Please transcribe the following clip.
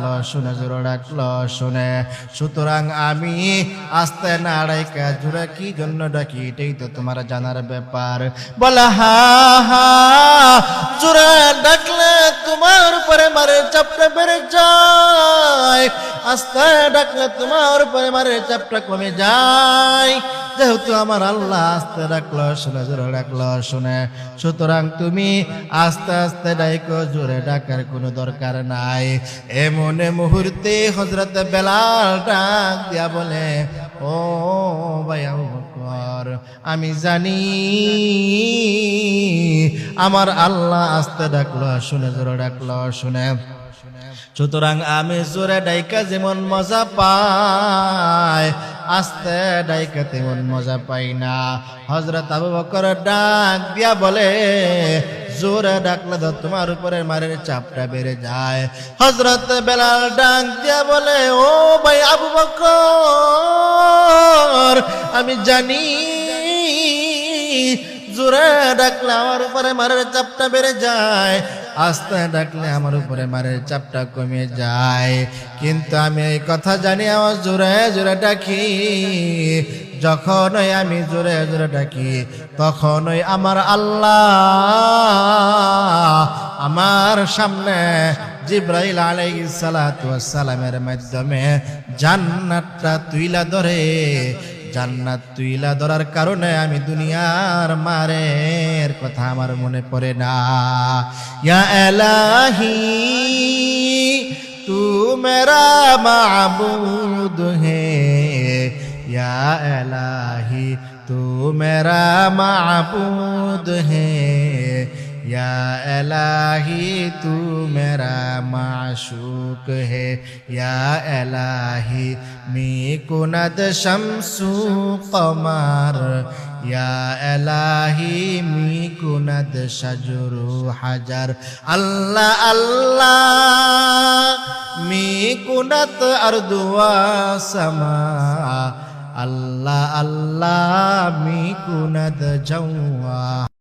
ডাকলো, শুনে জোরে ডাকলো, শুনে। সুতরাং আমি আস্তে না ডাইকা, জোরে কি জন্য ডাকি? এটাই তো তোমার জানার ব্যাপার। বলা, হা হা, জোরে ডাকলে তোমার উপরে মারে চাপটা বেড়ে আস্তে ডাকলে তোমার মারে চাপটা কমে যায়। যেহেতু আমার আল্লাহ আস্তে ডাকলো, শুনে জোরে ডাকলো, শুনে। সুতরাং তুমি আস্তে আস্তে ডাইকো, জোরে ডাকার কোনো দরকার নাই। এমনে মুহূর্তে হজরত বেলাল ডাক দিয়া বলে, ও ভাই আমি জানি আমার আল্লাহ আস্তে ডাকলো, শুনে জোরে ডাকলো, শুনে। সুতরাং আমি জোরে ডাইকা যেমন মজা পাই, আস্তে ডাইকা তেমন মজা পাই না। হজরত আবু বকর ডাক দিয়া বলে, জোরে ডাকলে তো তোমার উপরে মারের চাপটা বেড়ে যায়। হজরত বেলাল ডাক দিয়া বলে, ও ভাই আবু বকর, আমি জানি জোরে ডাকলে আমার উপরে মারের চাপটা বেড়ে যায়। আস্তে ডাকলে আমার উপরে মারের চাপটা কমে যায়। কিন্তু আমি এই কথা জানি, আমার জোরে জোরে ডাকি। যখনই আমি জোরে জোরে ডাকি, তখনই আমার আল্লাহ আমার সামনে জিব্রাইল আলাইহিস সালামের মাধ্যমে জান্নাতটা তুইলা ধরে জান্নাত তুইলা ধরার কারণে আমি দুনিয়ার মারের কথা আমার মনে পড়ে না। ইয়া এলাহি, তু মেরা মাবুদ হে। ইয়া এলাহি, তু মেরা মাবুদ হে। یا الہی تو میرا معشوق ہے یا الہی می کند شمس قمر یا الہی می کند شجر حجر اللہ اللہ می کند اردوا سما اللہ اللہ می کند جوا